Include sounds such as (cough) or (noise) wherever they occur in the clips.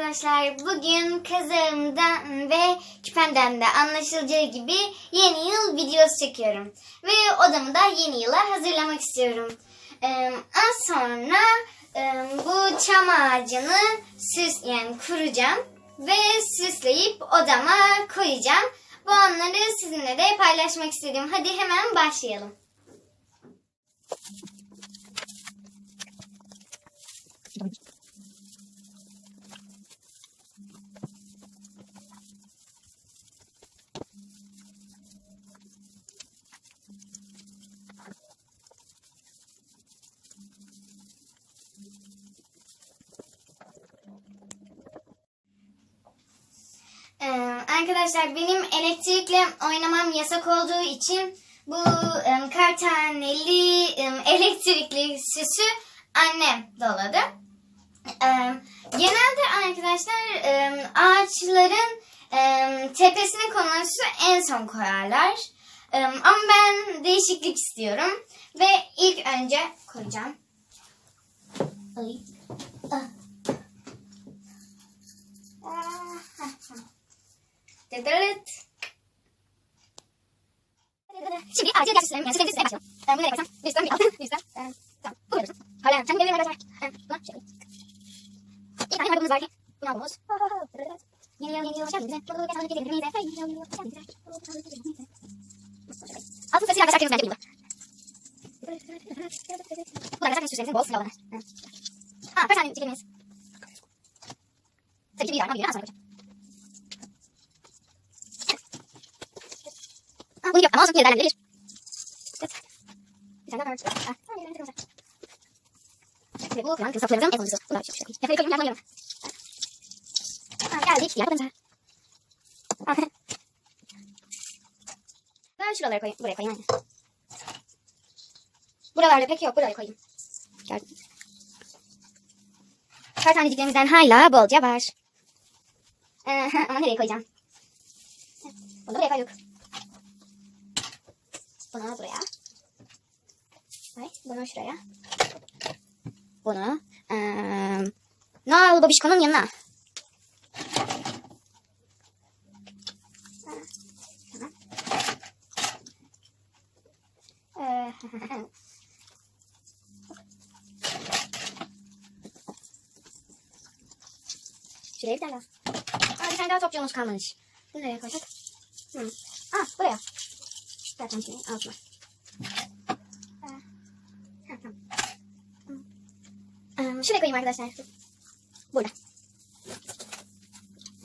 arkadaşlar. Bugün kazağımdan ve küpemden de anlaşılacağı gibi yeni yıl videosu çekiyorum. Ve odamı da yeni yıla hazırlamak istiyorum. Ee, az sonra e, bu çam ağacını süs yani kuracağım ve süsleyip odama koyacağım. Bu anları sizinle de paylaşmak istedim. Hadi hemen başlayalım. Ee, arkadaşlar benim elektrikle oynamam yasak olduğu için bu e, kar taneli e, (laughs) elektrikli süsü annem doladı. Ee, genelde arkadaşlar e, ağaçların e, tepesine konulan süsü en son koyarlar. E, ama ben değişiklik istiyorum ve ilk önce koyacağım. Ay. Ah. Ah. Şimdi gerçi süslerim. Yani süslerim süslemeye başlayalım. Ben bunu nereye koysam? Bir üstten bir altın. Bir üstten. Ee, tamam. Bu kadar olsun. Hala sen gelelim arkadaşlar. Ee, buna şöyle. İlk tane albümümüz var ki. Bunu. Dıdıdıt. Yeni yıl yeni yıl hoş geldiniz. Mutluluk ve sağlık getirin. Neyse. Yeni yıl yeni yıl hoş geldiniz. Mutluluk sağlık getirin. Neyse. Altın sesiyle arkadaşlar kırmızı bende gibi bu. Bu da arkadaşlar süslerimizin bol sıra olanı. Aa kaç tane çekemeyiz? Tabii ki bir var ama bir var. Sonra koyacağım. Ha, bunu yok ama olsun yine değerlendirilir. Evet. Bir tane daha var. Ah, tamam, de Ve bu kıran kısaklarımızın en sonuncusu. Bu da bir şey. Yakayı koyayım, yardım alıyorum. Ha, geldik diğer. Ah. Ben şuralara koyayım, buraya koyayım aynen. Buralarda pek yok, buraya koyayım. Geldim. Kar taneciklerimizden hala bolca var. Ee, (laughs) ama nereye koyacağım? Bunu buraya koyduk. Bunu buraya. Evet, bunu şuraya. Bunu eee Noel Babişko'nun yanına. (laughs) Şuraya bir tane daha. Aa, bir tane daha topçuğumuz. Bunu nereye koysak? Hı. Aa, buraya. Zaten şeyin altına. Aa, ha, tamam. Ee, şuraya koyayım arkadaşlar. Burada.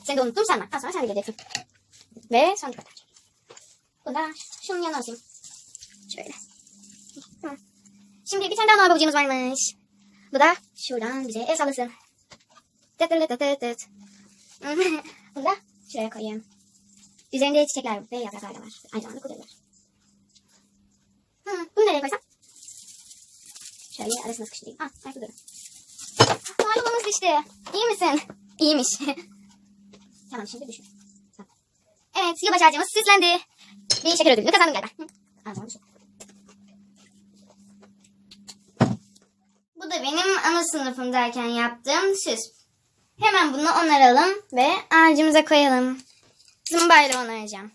Seni de unuttum sanma. Az sonra sen de geleceksin. Ve son kadar. Bunu da şunun yanına asayım. Şöyle. Tamam. Şimdi bir tane daha babacığımız varmış. Bu da şuradan bize el sallasın. Tıt tıt tıt tıt tıt. (laughs) Bunu da şuraya koyayım. Üzerinde çiçekler ve yapraklar da var. Aynı zamanda kuruyorlar. Hı, bunu nereye koysam? Şöyle arasına sıkıştırayım. Ah, ayakta durun. Malumumuz düştü. İyi misin? İyiymiş. (laughs) tamam şimdi düşün. Tamam. Evet, yılbaşı ağacımız süslendi. Bir şeker ödülünü kazandım galiba. Hı. Bu da benim ana sınıfındayken yaptığım süs. Hemen bunu onaralım ve ağacımıza koyalım. Zımbayla onaracağım.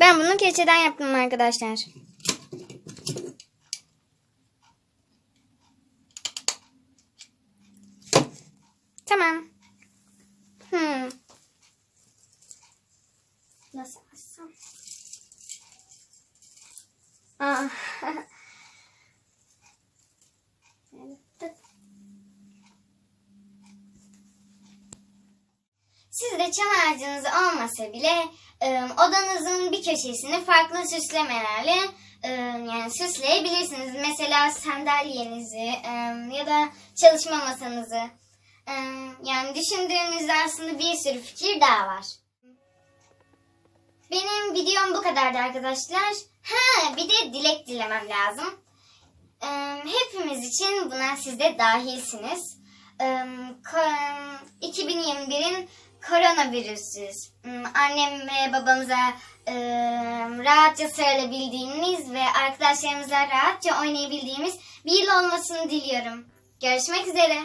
Ben bunu keçeden yaptım arkadaşlar. Tamam. Hmm. Nasıl açsam? Aa. Sizde çam ağacınız olmasa bile e, odanızın bir köşesini farklı süslemelerle e, yani süsleyebilirsiniz. Mesela sandalyenizi e, ya da çalışma masanızı. Yani düşündüğünüzde aslında bir sürü fikir daha var. Benim videom bu kadardı arkadaşlar. Ha bir de dilek dilemem lazım. E, hepimiz için buna siz de dahilsiniz. E, ko- 2021'in koronavirüsüz hmm, annem ve babamıza e, rahatça sarılabildiğimiz ve arkadaşlarımızla rahatça oynayabildiğimiz bir yıl olmasını diliyorum. Görüşmek üzere.